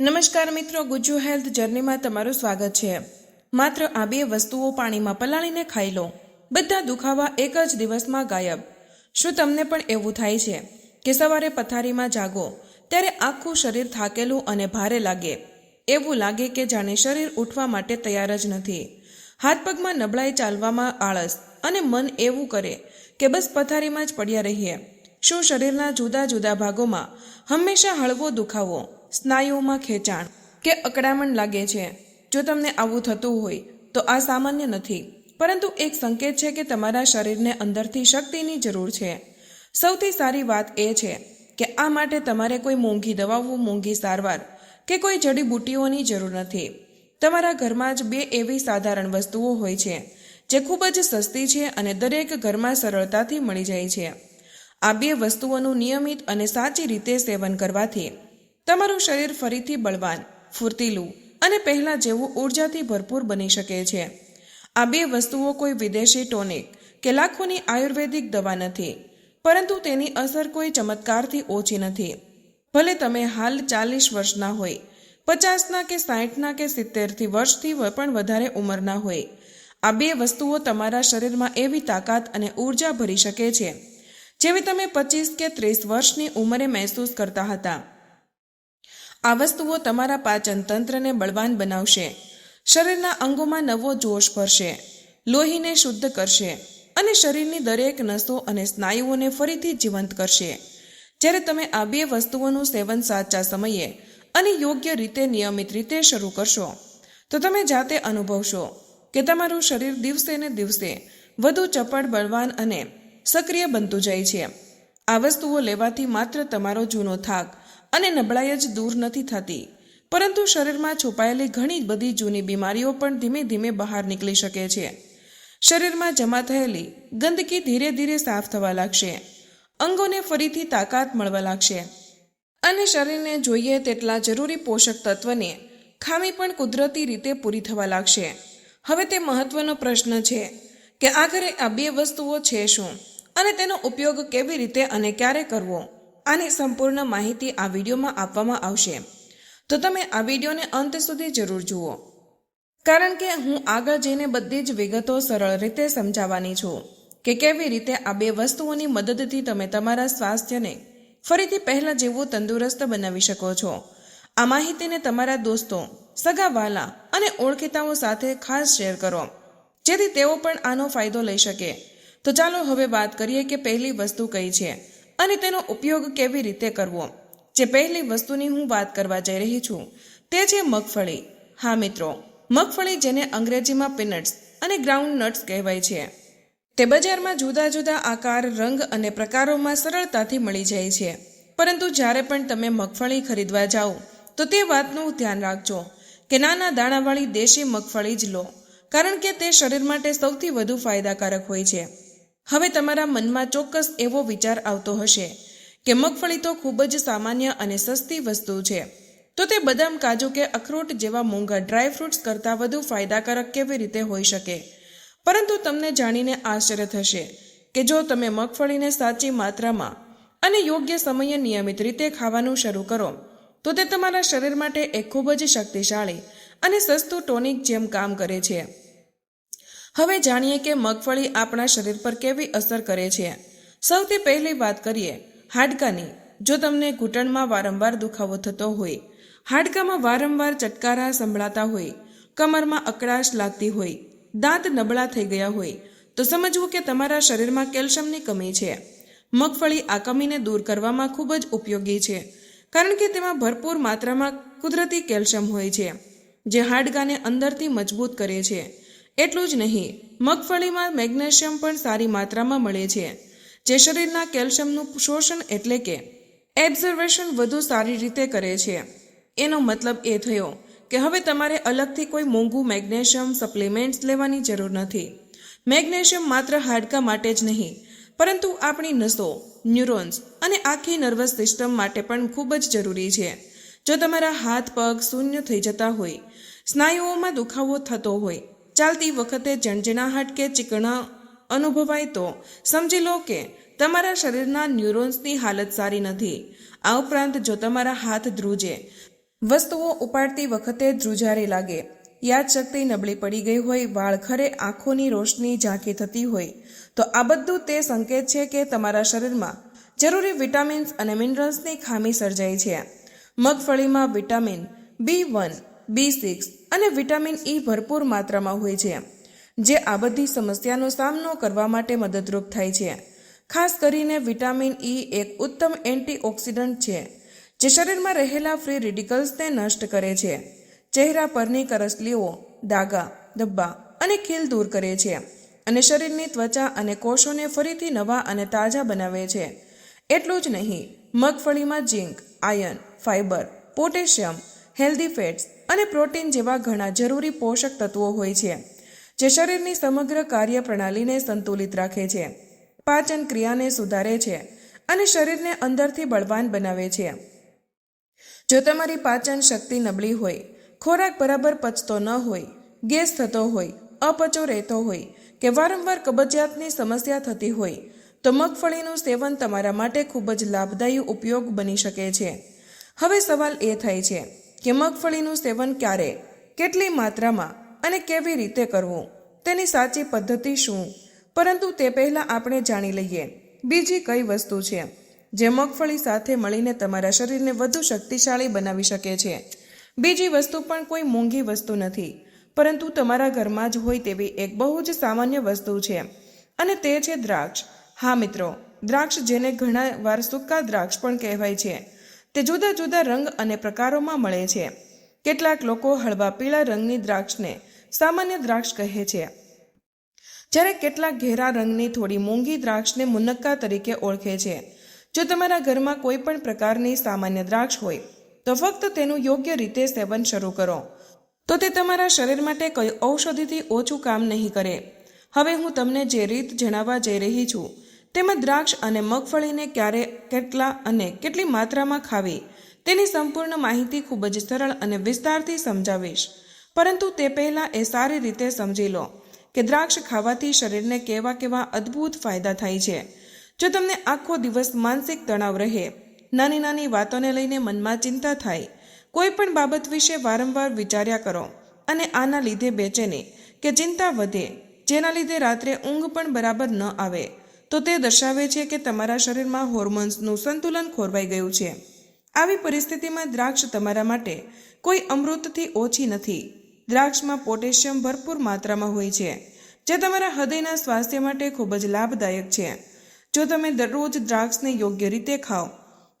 નમસ્કાર મિત્રો ગુજ્જુ હેલ્થ જર્નીમાં તમારું સ્વાગત છે. માત્ર આ બે વસ્તુઓ પાણીમાં પલાળીને ખાઈ લો. બધા દુખાવા એક જ દિવસમાં ગાયબ. શું તમને પણ એવું થાય છે કે સવારે પથારીમાં જાગો, ત્યારે આખું શરીર થાકેલું અને ભારે લાગે? એવું લાગે કે જાણે શરીર ઉઠવા માટે તૈયાર જ નથી. હાથ પગમાં નબળાઈ ચાલવામાં આળસ અને મન એવું કરે કે બસ પથારીમાં જ પડ્યા રહીએ. શું શરીરના જુદા જુદા ભાગોમાં હંમેશા હળવો દુખાવો સ્નાયુઓમાં ખેંચાણ કે અકળામણ લાગે છે. જો તમને આવું થતું હોય, તો આ સામાન્ય નથી. પરંતુ એક સંકેત છે કે તમારા શરીરને અંદરથી શક્તિની જરૂર છે. સૌથી સારી વાત એ છે કે આ માટે તમારે કોઈ મોંઘી દવાઓ, મોંઘી સારવાર કે કોઈ જડીબુટ્ટીઓની જરૂર નથી. તમારા ઘરમાં જ બે એવી સાધારણ વસ્તુઓ હોય છે, જે ખૂબ જ સસ્તી છે અને દરેક ઘરમાં સરળતાથી મળી જાય છે. આ બે વસ્તુઓનું નિયમિત અને સાચી રીતે સેવન કરવાથી તમારું શરીર ફરીથી બળવાન, ફૂર્તીલું અને પહેલાં જેવું ઉર્જાથી ભરપૂર બની શકે છે. આ બે વસ્તુઓ કોઈ વિદેશી ટોનિક કે લાખોની આયુર્વેદિક દવા નથી, પરંતુ તેની અસર કોઈ ચમત્કારથી ઓછી નથી. ભલે તમે હાલ ચાલીસ વર્ષના હોય, પચાસના કે સાઠના કે સિત્તેરથી વર્ષથી પણ વધારે ઉંમરના હોય, આ બે વસ્તુઓ તમારા શરીરમાં એવી તાકાત અને ઊર્જા ભરી શકે છે, જેવી તમે પચીસ કે ત્રીસ વર્ષની ઉંમરે મહેસૂસ કરતા હતા. આ વસ્તુઓ તમારા પાચન તંત્રને બળવાન બનાવશે. શરીરના અંગોમાં નવો જોશ ભરશે. લોહીને શુદ્ધ કરશે અને શરીરની દરેક નસો અને સ્નાયુઓને ફરીથી જીવંત કરશે. જ્યારે તમે આ બે વસ્તુઓનું સેવન સાચા સમયે અને યોગ્ય રીતે નિયમિત રીતે શરૂ કરશો, તો તમે જાતે અનુભવશો કે તમારું શરીર દિવસે ને દિવસે વધુ ચપળ, બળવાન અને સક્રિય બનતું જાય છે. આ વસ્તુઓ લેવાથી માત્ર તમારો જૂનો થાક અને નબળાઈ જ દૂર નથી થતી. પરંતુ શરીરમાં છુપાયેલી ઘણી બધી જૂની બીમારીઓ પણ ધીમે ધીમે બહાર નીકળી શકે છે. શરીરમાં જમા થયેલી ગંદકી ધીરે ધીરે સાફ થવા લાગશે. અંગોને ફરીથી તાકાત મળવા લાગશે. અને શરીરને જોઈએ તેટલા જરૂરી પોષક તત્વને ખામી પણ કુદરતી રીતે પૂરી થવા લાગશે. હવે તે મહત્વનો પ્રશ્ન છે કે આખરે આ બે વસ્તુઓ છે શું? અને તેનો ઉપયોગ કેવી રીતે અને ક્યારે કરવો? આની સંપૂર્ણ માહિતી આ વિડીયોમાં આપવામાં આવશે. તો તમે આ વિડીયોને અંત સુધી જરૂર જુઓ. કારણ કે હું આગળ જઈને બધી જ વિગતો સરળ રીતે સમજાવવાની છું કે કેવી રીતે આ બે વસ્તુઓની મદદથી તમે તમારા સ્વાસ્થ્યને ફરીથી પહેલાં જેવું તંદુરસ્ત બનાવી શકો છો. આ માહિતીને તમારા દોસ્તો, સગા વાલા અને ઓળખીતાઓ સાથે ખાસ શેર કરો, જેથી તેઓ પણ આનો ફાયદો લઈ શકે. તો ચાલો હવે વાત કરીએ કે પહેલી વસ્તુ કઈ છે? અને તેનો ઉપયોગ કેવી રીતે કરવો? જે પહેલી વસ્તુની હું વાત કરવા જઈ રહી છું, તે છે મગફળી. હા, મિત્રો, મગફળી જેને અંગ્રેજીમાં પીનટ્સ અને ગ્રાઉન્ડ નટ્સ કહેવાય છે. તે બજારમાં જુદા જુદા આકાર, રંગ અને પ્રકારોમાં સરળતાથી મળી જાય છે. પરંતુ જ્યારે પણ તમે મગફળી ખરીદવા જાઓ, તો તે વાતનું ધ્યાન રાખજો કે નાના દાણાવાળી દેશી મગફળી જ લો, કારણ કે તે શરીર માટે સૌથી વધુ ફાયદાકારક હોય છે. હવે તમારા મનમાં ચોક્કસ એવો વિચાર આવતો હશે કે મગફળી તો ખૂબ જ સામાન્ય અને સસ્તી વસ્તુ છે. તો તે બદામ, કાજુ કે અખરોટ જેવા મોંઘા ડ્રાય ફ્રૂટ્સ કરતાં વધુ ફાયદાકારક કેવી રીતે હોઈ શકે? પરંતુ તમને જાણીને આશ્ચર્ય થશે કે જો તમે મગફળીને સાચી માત્રામાં અને યોગ્ય સમયે નિયમિત રીતે ખાવાનું શરૂ કરો, તો તે તમારા શરીર માટે એક ખૂબ જ શક્તિશાળી અને સસ્તું ટોનિક જેમ કામ કરે છે. હવે જાણીએ કે મગફળી આપણા શરીર પર કેવી અસર કરે છે. સૌથી પહેલી વાત કરીએ, હાડકાની. જો તમને ઘૂંટણમાં વારંવાર દુખાવો થતો હોય, હાડકામાં વારંવાર ચટકારા સંભળાતા હોય, કમરમાં અકળાશ લાગતી હોય, દાંત નબળા થઈ ગયા હોય, તો સમજવું કે તમારા શરીરમાં કેલ્શિયમની કમી છે. મગફળી આ કમીને દૂર કરવામાં ખૂબ જ ઉપયોગી છે, કારણ કે તેમાં ભરપૂર માત્રામાં કુદરતી કેલ્શિયમ હોય છે, જે હાડકાને અંદરથી મજબૂત કરે છે. એટલું જ નહીં, મગફળીમાં મેગ્નેશિયમ પણ સારી માત્રામાં મળે છે, જે શરીરના કેલ્શિયમનું શોષણ એટલે કે એબ્ઝર્વેશન વધુ સારી રીતે કરે છે. એનો મતલબ એ થયો કે હવે તમારે અલગથી કોઈ મોંઘું મેગ્નેશિયમ સપ્લિમેન્ટ્સ લેવાની જરૂર નથી. મેગ્નેશિયમ માત્ર હાડકા માટે જ નહીં, પરંતુ આપણી નસો, ન્યુરોન્સ અને આખી નર્વસ સિસ્ટમ માટે પણ ખૂબ જ જરૂરી છે. જો તમારા હાથ પગ શૂન્ય થઈ જતા હોય, સ્નાયુઓમાં દુખાવો થતો હોય ચાલતી વખતે જણજણાહટ કે ચીકણા અનુભવાય તો સમજી લો કે તમારા શરીરના ન્યુરોન્સની હાલત સારી નથી. આ ઉપરાંત જો તમારા હાથ ધ્રુજે, વસ્તુઓ ઉપાડતી વખતે ધ્રુજારી લાગે યાદશક્તિ નબળી પડી ગઈ હોય, વાળ ખરે આંખોની રોશની ઝાંખી થતી હોય, તો આ બધું તે સંકેત છે કે તમારા શરીરમાં જરૂરી વિટામિન્સ અને મિનરલ્સની ખામી સર્જાઈ છે. મગફળીમાં vitamin B one, B six અને વિટામિન ઈ ભરપૂર માત્રામાં હોય છે, જે આ બધી સમસ્યાનો સામનો કરવા માટે મદદરૂપ થાય છે. ખાસ કરીને વિટામિન ઈ એક ઉત્તમ એન્ટીઓક્સિડન્ટ છે, જે શરીરમાં રહેલા ફ્રી રેડિકલ્સને નષ્ટ કરે છે. ચહેરા પરની કરસલીઓ ડાઘા ધબ્બા અને ખીલ દૂર કરે છે અને શરીરની ત્વચા અને કોષોને ફરીથી નવા અને તાજા બનાવે છે. એટલું જ નહીં, મગફળીમાં zinc, iron fibre potassium, healthy fats અને પ્રોટીન જેવા ઘણા જરૂરી પોષક તત્વો હોય છે, જે શરીરની સમગ્ર કાર્યપ્રણાલીને સંતુલિત રાખે છે, પાચન ક્રિયાને સુધારે છે અને શરીરને અંદરથી બળવાન બનાવે છે. જો તમારી પાચન શક્તિ નબળી હોય, ખોરાક બરાબર પચતો ન હોય, ગેસ થતો હોય, અપચો રહેતો હોય કે વારંવાર કબજિયાતની સમસ્યા થતી હોય, તો મગફળીનું સેવન તમારા માટે ખૂબ જ લાભદાયી ઉપયોગ બની શકે છે. હવે સવાલ એ થાય છે કે મગફળીનું સેવન ક્યારે, કેટલી માત્રામાં અને કેવી રીતે કરવું, તેની સાચી પદ્ધતિ શું? પરંતુ તે પહેલાં આપણે જાણી લઈએ. બીજી કઈ વસ્તુ છે, જે મગફળી સાથે મળીને તમારા શરીરને વધુ શક્તિશાળી બનાવી શકે છે? બીજી વસ્તુ પણ કોઈ મોંઘી વસ્તુ નથી, પરંતુ તમારા ઘરમાં જ હોય તેવી એક બહુ જ સામાન્ય વસ્તુ છે. અને તે છે દ્રાક્ષ. હા મિત્રો, દ્રાક્ષ જેને ઘણા વાર સૂકા દ્રાક્ષ પણ કહેવાય છે. તે જુદા જુદા રંગ અને પ્રકારોમાં મળે છે. કેટલાક લોકો હળવા પીળા રંગની દ્રાક્ષને સામાન્ય દ્રાક્ષ કહે છે. જ્યારે કેટલાક ઘેરા રંગની થોડી મોંઘી દ્રાક્ષને મુનક્કા તરીકે ઓળખે છે. જો તમારા ઘરમાં કોઈ પણ પ્રકારની સામાન્ય દ્રાક્ષ હોય, તો ફક્ત તેનું યોગ્ય રીતે સેવન શરૂ કરો. તો તે તમારા શરીર માટે કોઈ ઔષધિથી ઓછું કામ નહીં કરે. હવે હું તમને જે રીત જણાવવા જઈ રહી છું તેમાં દ્રાક્ષ અને મગફળીને ક્યારે, કેટલા અને કેટલી માત્રામાં ખાવી, તેની સંપૂર્ણ માહિતી ખૂબ જ સરળ અને વિસ્તારથી સમજાવીશ. પરંતુ તે પહેલાં એ સારી રીતે સમજી લો કે દ્રાક્ષ ખાવાથી શરીરને કેવા કેવા અદ્ભુત ફાયદા થાય છે. જો તમને આખો દિવસ માનસિક તણાવ રહે, નાની નાની વાતોને લઈને મનમાં ચિંતા થાય, કોઈ પણ બાબત વિશે વારંવાર વિચાર્યા કરો અને આના લીધે બેચેની કે ચિંતા વધે, જેના લીધે રાત્રે ઊંઘ પણ બરાબર ન આવે તો તે દર્શાવે છે કે તમારા શરીરમાં હોર્મોન્સનું સંતુલન ખોરવાઈ ગયું છે. આવી પરિસ્થિતિમાં દ્રાક્ષ તમારા માટે કોઈ અમૃતથી ઓછી નથી. દ્રાક્ષમાં પોટેશિયમ ભરપૂર માત્રામાં હોય છે, જે તમારા હૃદયના સ્વાસ્થ્ય માટે ખૂબ જ લાભદાયક છે. જો તમે દરરોજ દ્રાક્ષને યોગ્ય રીતે ખાઓ,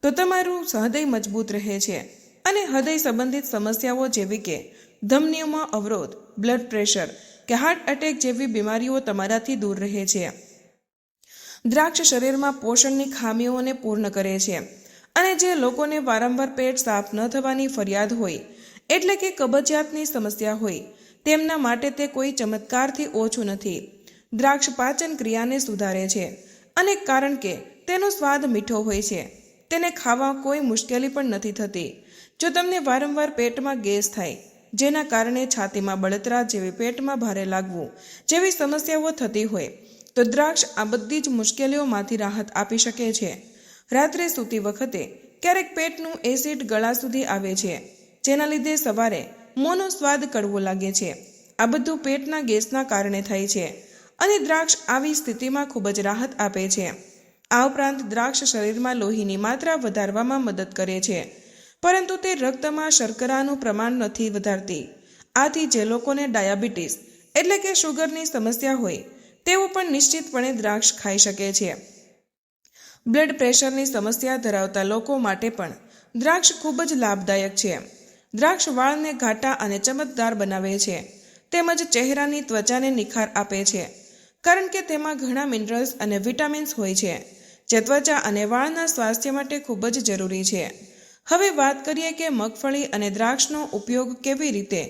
તો તમારું હૃદય મજબૂત રહે છે અને હૃદય સંબંધિત સમસ્યાઓ જેવી કે ધમનીઓમાં અવરોધ, બ્લડ પ્રેશર કે હાર્ટ એટેક જેવી બીમારીઓ તમારાથી દૂર રહે છે. દ્રાક્ષ શરીરમાં પોષણની ખામીઓને પૂર્ણ કરે છે અને જે લોકોને વારંવાર પેટ સાફ ન થવાની ફરિયાદ હોય, એટલે કે કબજિયાતની સમસ્યા હોય, તેમના માટે તે કોઈ ચમત્કારથી ઓછું નથી. દ્રાક્ષ પાચન ક્રિયાને સુધારે છે અને કારણ કે તેનો સ્વાદ મીઠો હોય છે, તેને ખાવા કોઈ મુશ્કેલી પણ નથી થતી. જો તમને વારંવાર પેટમાં ગેસ થાય, જેના કારણે છાતીમાં બળતરા જેવી પેટમાં ભારે લાગવું જેવી સમસ્યાઓ થતી હોય તો દ્રાક્ષ આ બધી જ મુશ્કેલીઓમાંથી રાહત આપી શકે છે. રાત્રે સૂતી વખતે ક્યારેક પેટનું એસિડ ગળા સુધી આવે છે, જેના લીધે સવારે મોંનો સ્વાદ કડવો લાગે છે. આ બધું પેટના ગેસના કારણે થાય છે અને દ્રાક્ષ આવી સ્થિતિમાં ખૂબ જ રાહત આપે છે. આ ઉપરાંત દ્રાક્ષ શરીરમાં લોહીની માત્રા વધારવામાં મદદ કરે છે, પરંતુ તે રક્તમાં શર્કરાનું પ્રમાણ નથી વધારતી. આથી જે લોકોને ડાયાબિટીસ એટલે કે શુગરની સમસ્યા હોય તેઓ પણ નિશ્ચિતપણે દ્રાક્ષ ખાઈ શકે છે. બ્લડ પ્રેશરની સમસ્યા ધરાવતા લોકો માટે પણ દ્રાક્ષ ખૂબ જ લાભદાયક છે. દ્રાક્ષ વાળને ઘાટા અને ચમકદાર બનાવે છે, તેમજ ચહેરાની ત્વચાને નિખાર આપે છે, કારણ કે તેમાં ઘણા મિનરલ્સ અને વિટામિન્સ હોય છે, જે ત્વચા અને વાળના સ્વાસ્થ્ય માટે ખૂબ જ જરૂરી છે. હવે વાત કરીએ કે મગફળી અને દ્રાક્ષનો ઉપયોગ કેવી રીતે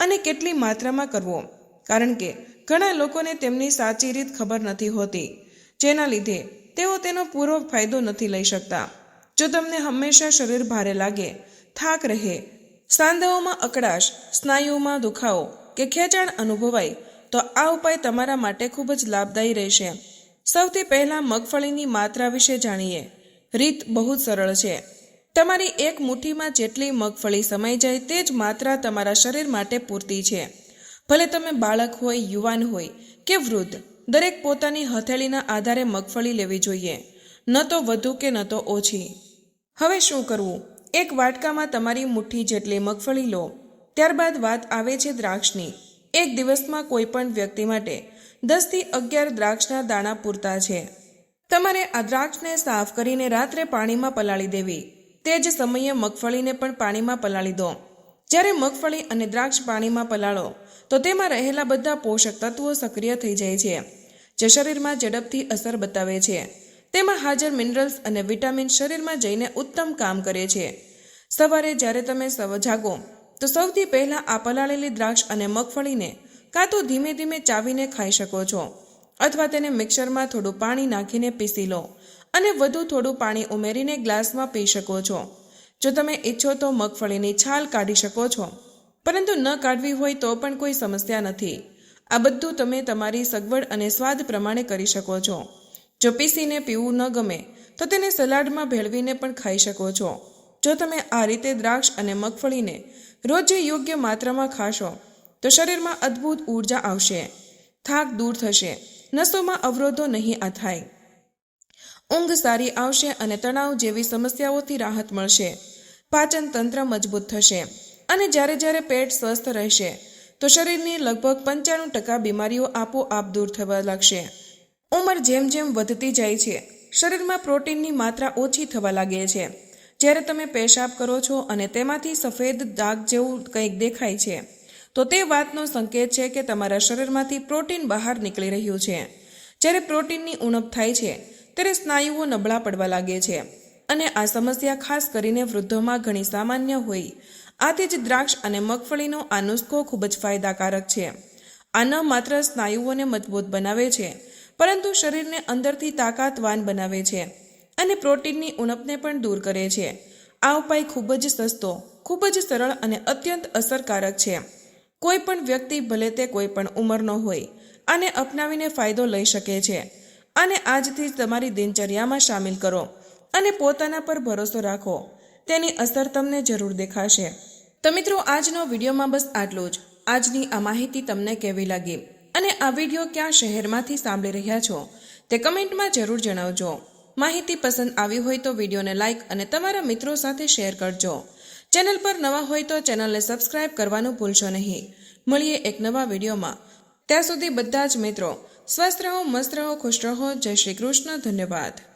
અને કેટલી માત્રામાં કરવો, કારણ કે ઘણા લોકોને તેમની સાચી રીત ખબર નથી હોતી. જેના લીધે તેઓ તેનો પૂરો ફાયદો નથી લઈ શકતા. જો તમને હંમેશા શરીર ભારે લાગે, થાક રહે, સાંધાઓમાં અકળાશ, સ્નાયુઓમાં દુખાવો કે ખેંચાણ અનુભવાય, તો આ ઉપાય તમારા માટે ખૂબ જ લાભદાયી રહેશે. સૌથી પહેલાં મગફળીની માત્રા વિશે જાણીએ. રીત બહુ જ સરળ છે. તમારી એક મુઠ્ઠીમાં જેટલી મગફળી સમાઈ જાય તે જ માત્રા તમારા શરીર માટે પૂરતી છે. ભલે તમે બાળક હોય, યુવાન હોય કે વૃદ્ધ, દરેક પોતાની હથેળીના આધારે મગફળી લેવી જોઈએ. ન તો વધુ કે ન તો ઓછી. હવે શું કરવું? એક વાટકામાં તમારી મુઠ્ઠી જેટલી મગફળી લો. ત્યારબાદ વાત આવે છે દ્રાક્ષની. એક દિવસમાં કોઈ પણ વ્યક્તિ માટે દસથી અગિયાર દ્રાક્ષના દાણા પૂરતા છે. તમારે આ દ્રાક્ષને સાફ કરીને રાત્રે પાણીમાં પલાળી દેવી. તે જ સમયે મગફળીને પણ પાણીમાં પલાળી દો. જ્યારે મગફળી અને દ્રાક્ષ પાણીમાં પલાળો, તો તેમાં રહેલા બધા પોષક તત્વો સક્રિય થઈ જાય છે, જે શરીરમાં ઝડપથી અસર બતાવે છે. તેમાં હાજર મિનરલ્સ અને વિટામિન શરીરમાં જઈને ઉત્તમ કામ કરે છે. સવારે જ્યારે તમે સવ જાગો, તો સૌથી પહેલાં આ પલાળેલી દ્રાક્ષ અને મગફળીને કાં તો ધીમે ધીમે ચાવીને ખાઈ શકો છો, અથવા તેને મિક્સરમાં થોડું પાણી નાખીને પીસી લો અને વધુ થોડું પાણી ઉમેરીને ગ્લાસમાં પી શકો છો. જો તમે ઈચ્છો તો મગફળીની છાલ કાઢી શકો છો. પરંતુ ન કાઢવી હોય તો પણ કોઈ સમસ્યા નથી. આ બધું તમે તમારી સગવડ અને સ્વાદ પ્રમાણે કરી શકો છો. જો પીસીને પીવું ન ગમે, તો તેને સલાડમાં ભેળવીને પણ ખાઈ શકો છો. જો તમે આ રીતે દ્રાક્ષ અને મગફળીને રોજે યોગ્ય માત્રામાં ખાશો, તો શરીરમાં અદ્ભુત ઊર્જા આવશે. થાક દૂર થશે. નસોમાં અવરોધો નહીં આ થાય. ઊંઘ સારી આવશે અને તણાવ જેવી સમસ્યાઓથી રાહત મળશે. પાચન તંત્ર મજબૂત થશે. અને જ્યારે જ્યારે પેટ સ્વસ્થ રહેશે, તો શરીરની લગભગ પંચાણું ટકા બીમારીઓ આપોઆપ દૂર થવા લાગશે. ઉંમર જેમ જેમ વધતી જાય છે, શરીરમાં પ્રોટીનની માત્રા ઓછી થવા લાગે છે. જ્યારે તમે પેશાબ કરો છો અને તેમાંથી સફેદ દાગ જેવું કંઈક દેખાય છે, તો તે વાતનો સંકેત છે કે તમારા શરીરમાંથી પ્રોટીન બહાર નીકળી રહ્યું છે. જ્યારે પ્રોટીનની ઉણપ થાય છે, ત્યારે સ્નાયુઓ નબળા પડવા લાગે છે. અને આ સમસ્યા ખાસ કરીને વૃદ્ધોમાં ઘણી સામાન્ય હોય. આથી જ દ્રાક્ષ અને મગફળીનો આ નુસ્ખો ખૂબ જ ફાયદાકારક છે. આ ન માત્ર સ્નાયુઓને મજબૂત બનાવે છે, પરંતુ શરીરને અંદરથી તાકાતવાન બનાવે છે અને પ્રોટીનની ઉણપને પણ દૂર કરે છે. આ ઉપાય ખૂબ જ સસ્તો, ખૂબ જ સરળ અને અત્યંત અસરકારક છે. કોઈ પણ વ્યક્તિ ભલે તે કોઈ પણ ઉંમરનો હોય, આને અપનાવીને ફાયદો લઈ શકે છે. અને આજથી જ તમારી દિનચર્યામાં સામેલ કરો. અને પોતાના પર ભરોસો રાખો. તેની અસર તમને જરૂર દેખાશે. તો મિત્રો, આજનો વિડીયોમાં બસ આટલું જ. આજની આ માહિતી તમને કેવી લાગી? અને આ વીડિયો ક્યાં શહેરમાંથી સાંભળી રહ્યા છો? તે કમેન્ટમાં જરૂર જણાવજો. માહિતી પસંદ આવી હોય તો વિડીયોને લાઇક અને તમારા મિત્રો સાથે શેર કરજો. ચેનલ પર નવા હોય તો ચેનલને સબસ્ક્રાઇબ કરવાનું ભૂલશો નહીં. મળીએ એક નવા વિડીયોમાં. ત્યાં સુધી બધા જ મિત્રો, સ્વસ્થ રહો, મસ્ત રહો, ખુશ રહો. જય શ્રી કૃષ્ણ. ધન્યવાદ.